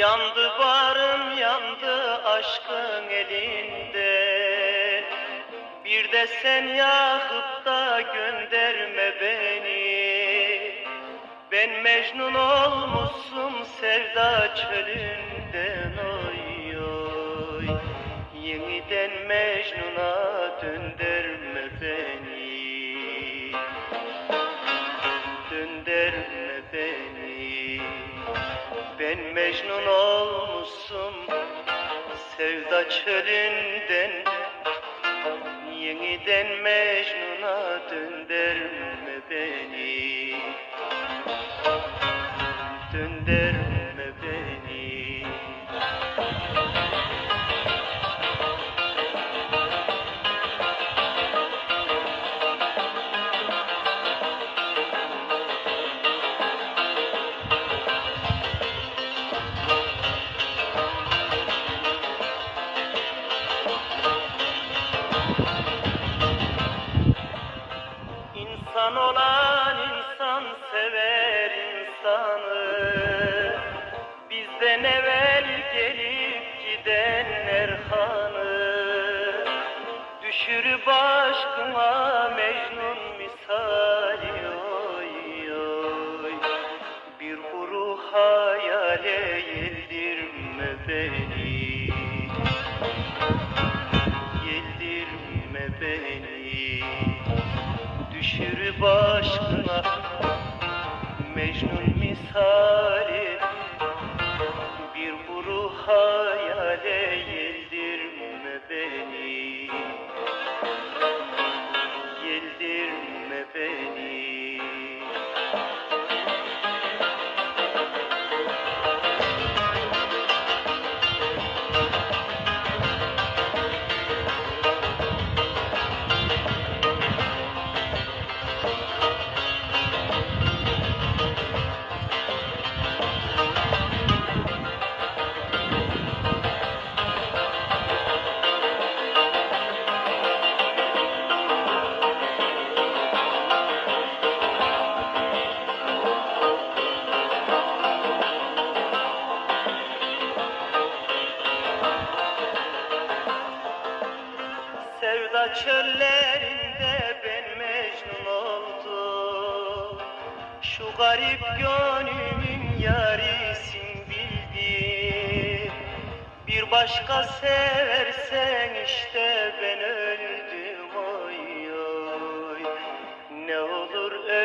Yandı barım yandı aşkın elinde. Bir de sen yakıp da gönderme beni. Ben Mecnun olmuşum sevda çölünden oy oy. Yeniden Mecnun'a döndürme Ben Mecnun olmuşum Sevda çölünden. Yeniden Mecnun'a döndürme beni İnsan olan insan sever insanı. Bizden evvel gelip gidenler hanı Düşürüp aşkına Mecnun misali oy oy. Bir kuru hayale yedirme beni. Yedirme beni Düşür Sevda çöllerinde ben mecnun oldum. Şu garip gönlümün yarisin bildim. Bir başka seversen işte ben öldüm oy oy. Ne olur öl